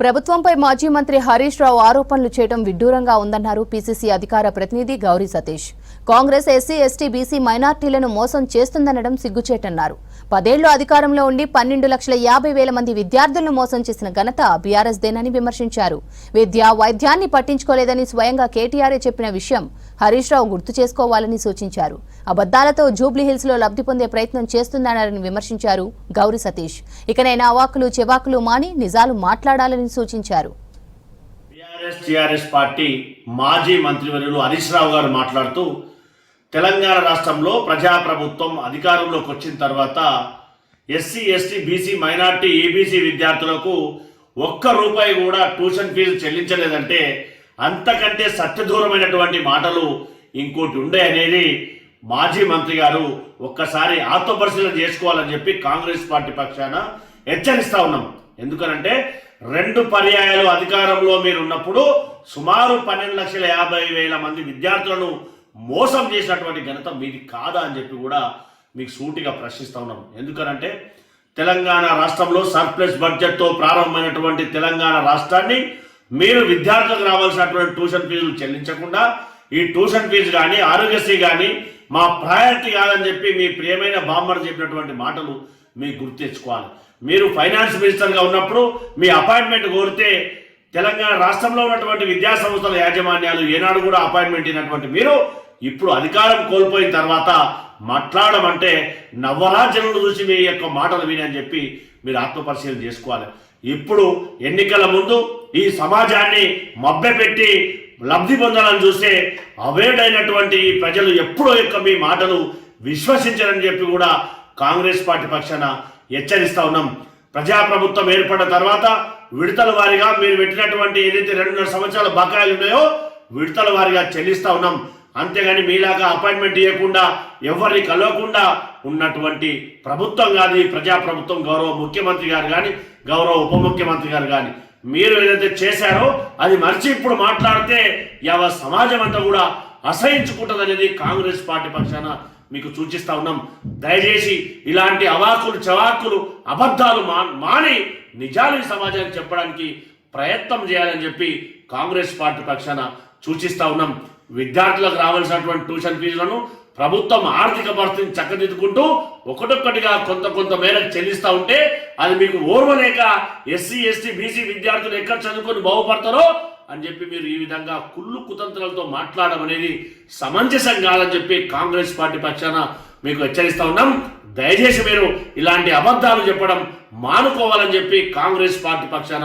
ప్రభుత్వంపై మాజీ మంత్రి హరీష్ రావు ఆరోపణలు చేయడం విడ్డూరంగా ఉందన్నారు పీసీసీ అధికార ప్రతినిధి Gowri Satish. Congress SC ST BC మైనార్టీలను మోసం చేస్తుందనడం సిగ్గుచేటన్నారు. పదేళ్ళు అధికారంలో ఉండి పన్నెండు లక్షల యాభై వేల మంది విద్యార్థులను మోసం చేసిన ఘనత బీఆర్ఎస్ దేనని విమర్శించారు. విద్య వైద్యాన్ని పట్టించుకోలేదని స్వయంగా కేటీఆర్ఏ చెప్పిన విషయం హరీష్ రావు గుర్తు చేసుకోవాలని సూచించారు. అబద్దాలతో జూబ్లీహిల్స్లో లబ్ధి పొందే ప్రయత్నం చేస్తున్నారని విమర్శించారు గౌరీ సతీష్. ఇకనైనా అవాకులు చెవాకులు మాని నిజాలు మాట్లాడాలని సూచించారు. టీఆర్ఎస్ పార్టీ మాజీ మంత్రివర్యులు హరీష్ రావు గారు మాట్లాడుతూ తెలంగాణ రాష్ట్రంలో ప్రజాప్రభుత్వం అధికారంలోకి వచ్చిన తర్వాత SC ST BC minority ABC విద్యార్థులకు ఒక్క రూపాయి కూడా ట్యూషన్ ఫీజు చెల్లించలేదంటే అంతకంటే సత్యదూరమైనటువంటి మాటలు ఇంకోటి ఉండే అనేది మాజీ మంత్రి గారు ఒక్కసారి ఆత్మపరిశీలన చేసుకోవాలని చెప్పి కాంగ్రెస్ పార్టీ పక్షాన హెచ్చరిస్తా ఉన్నాం. ఎందుకనంటే రెండు పర్యాయాలు అధికారంలో మీరు ఉన్నప్పుడు సుమారు పన్నెండు లక్షల యాభై వేల మంది విద్యార్థులను మోసం చేసినటువంటి ఘనత మీది కాదా అని చెప్పి కూడా మీకు సూటిగా ప్రశ్నిస్తా ఉన్నాం. ఎందుకనంటే తెలంగాణ రాష్ట్రంలో సర్ప్లస్ బడ్జెట్తో ప్రారంభమైనటువంటి తెలంగాణ రాష్ట్రాన్ని మీరు విద్యార్థులకు రావాల్సినటువంటి ట్యూషన్ ఫీజులు చెల్లించకుండా ఈ ట్యూషన్ ఫీజు కానీ ఆరోగ్యశ్రీ కానీ మా ప్రయారిటీ కాదని చెప్పి మీ ప్రియమైన బామ్మర్ చెప్పినటువంటి మాటలు మీకు గుర్తు తెచ్చుకోవాలి. మీరు ఫైనాన్స్ మినిస్టర్గా ఉన్నప్పుడు మీ అపాయింట్మెంట్ కోరితే తెలంగాణ రాష్ట్రంలో ఉన్నటువంటి విద్యా సంస్థల యాజమాన్యాలు ఏనాడు కూడా అపాయింట్మెంట్ అయినటువంటి మీరు ఇప్పుడు అధికారం కోల్పోయిన తర్వాత మాట్లాడమంటే నవరాజనులు చూసి మీ యొక్క మాటలు విని అని చెప్పి మీరు ఆత్మపరిశీలన చేసుకోవాలి. ఇప్పుడు ఎన్నికల ముందు ఈ సమాజాన్ని మభ్యపెట్టి లబ్ధి పొందాలని చూస్తే అవేర్డైనటువంటి ఈ ప్రజలు ఎప్పుడో యొక్క మీ మాటలు విశ్వసించరని చెప్పి కూడా కాంగ్రెస్ పార్టీ పక్షాన హెచ్చరిస్తా ఉన్నాం. ప్రజాప్రభుత్వం ఏర్పడిన తర్వాత విడతల వారిగా మీరు పెట్టినటువంటి ఏదైతే రెండున్నర సంవత్సరాల బకాయిలు ఉన్నాయో విడతల వారిగా చెల్లిస్తా ఉన్నాం. అంతేగాని మీలాగా అపాయింట్మెంట్ ఇవ్వకుండా ఎవరిని కలవకుండా ఉన్నటువంటి ప్రభుత్వం కాదు ఈ ప్రజాప్రభుత్వం గౌరవ ముఖ్యమంత్రి గారు కానీ గౌరవ ఉప ముఖ్యమంత్రి గారు కానీ మీరు ఏదైతే చేశారో అది మర్చి ఇప్పుడు మాట్లాడితే యావ సమాజం అంతా కూడా అసహించుకుంటుంది అనేది కాంగ్రెస్ పార్టీ పక్షాన మీకు సూచిస్తా ఉన్నాం. దయచేసి ఇలాంటి అవాకులు చవాకులు అబద్ధాలు మా మాని నిజాలు ఈ సమాజానికి చెప్పడానికి ప్రయత్నం చేయాలని చెప్పి కాంగ్రెస్ పార్టీ పక్షాన సూచిస్తా ఉన్నాం. విద్యార్థులకు రావాల్సినటువంటి ట్యూషన్ ఫీజులను ప్రభుత్వం ఆర్థిక పరిస్థితిని చక్కదిద్దుకుంటూ ఒకటొక్కటిగా కొంత కొంత మేరకు చెల్లిస్తూ ఉంటే అది మీకు ఓర్వలేక ఎస్సీ ఎస్టీ బీసీ విద్యార్థులు ఎక్కడ చదువుకొని బాగుపడతారో అని చెప్పి మీరు ఈ విధంగా కుళ్ళు కుతంత్రాలతో మాట్లాడడం అనేది సమంజసం కాదని చెప్పి కాంగ్రెస్ పార్టీ పక్షాన మీకు హెచ్చరిస్తూ ఉన్నాం. దయచేసి మీరు ఇలాంటి అబద్ధాలు చెప్పడం మానుకోవాలని చెప్పి కాంగ్రెస్ పార్టీ పక్షాన